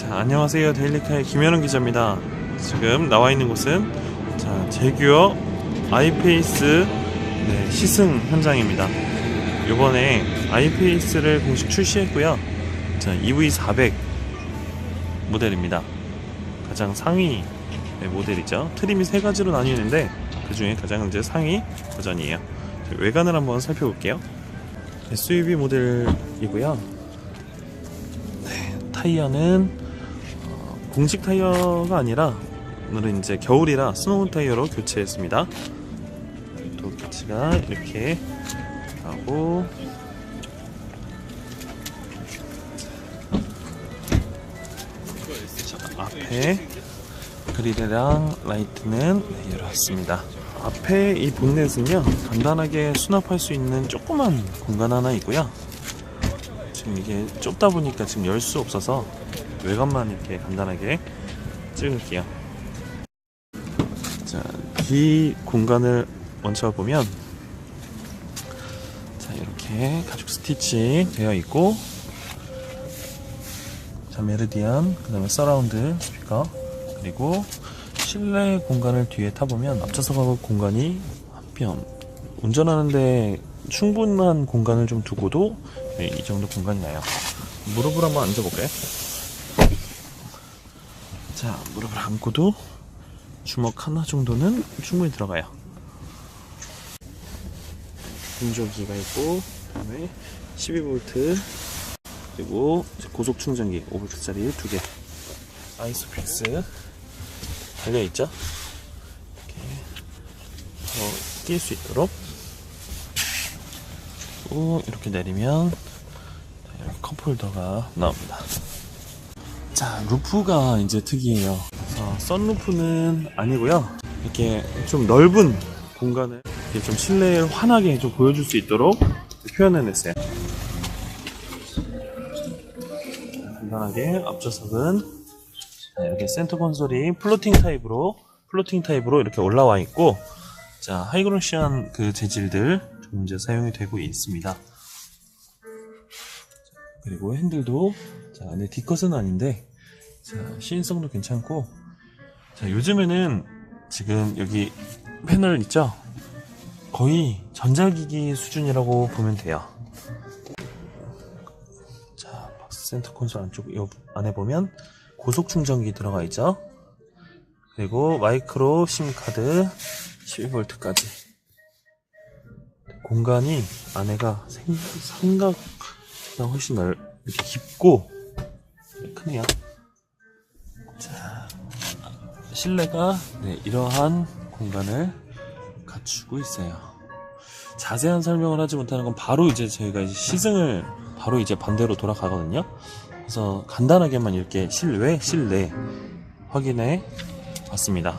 자, 안녕하세요. 데일리카의 김현웅 기자입니다. 지금 나와 있는 곳은 자, 제규어 아이페이스 네, 시승 현장입니다. 이번에 아이페이스를 공식 출시했고요. 자, EV400 모델입니다. 가장 상위 네, 모델이죠. 트림이 세 가지로 나뉘는데 그 중에 가장 이제 상위 버전이에요. 자, 외관을 한번 살펴볼게요. SUV 모델이고요. 네, 타이어는 어, 공식 타이어가 아니라 오늘은 이제 겨울이라 스노우 타이어로 교체했습니다. 또 교체가 이렇게 하고 앞에 그릴이랑 라이트는 네, 이렇습니다. 앞에 이 본넷은요 간단하게 수납할 수 있는 조그만 공간 하나 있고요. 지금 이게 좁다 보니까 지금 열 수 없어서 외관만 이렇게 간단하게 찍을게요. 자, 뒤 공간을 먼저 보면 자 이렇게 가죽 스티치 되어 있고 자 메르디안 그 다음에 서라운드 스피커 그리고 실내 공간을 뒤에 타보면 앞좌석 하고 공간이 한뼘 운전하는데 충분한 공간을 좀 두고도 네, 이 정도 공간이 나요 무릎을 한번 앉아볼까요? 자 무릎을 안고도 주먹 하나 정도는 충분히 들어가요. 분조기가 있고 그다음에 12V 그리고 고속 충전기 5V짜리 두 개. 아이소픽스 달려있죠? 이렇게 더낄수 있도록. 그리고 이렇게 내리면 이렇게 컵홀더가 나옵니다 자 루프가 이제 특이해요. 그래서 썬루프는 아니고요. 이렇게 좀 넓은 공간을 이렇게 좀 실내를 환하게 좀 보여줄 수 있도록 표현해냈어요. 간단하게 앞좌석은 자, 이렇게 센터 콘솔이 플로팅 타입으로 플로팅 타입으로 이렇게 올라와 있고 자 하이그로시한 그 재질들 좀 이제 사용이 되고 있습니다. 그리고 핸들도 자 네, D컷은 아닌데 자 시인성도 괜찮고 자 요즘에는 지금 여기 패널 있죠 거의 전자기기 수준이라고 보면 돼요. 자 박스 센터 콘솔 안쪽 요 안에 보면 고속 충전기 들어가 있죠. 그리고 마이크로 심카드 12V까지. 공간이 안에가 생, 생각보다 훨씬 넓, 이렇게 깊고 크네요. 자, 실내가 네, 이러한 공간을 갖추고 있어요. 자세한 설명을 하지 못하는 건 바로 이제 저희가 이제 시승을 바로 이제 반대로 돌아가거든요. 그래서 간단하게만 이렇게 실외, 실내 확인해 봤습니다.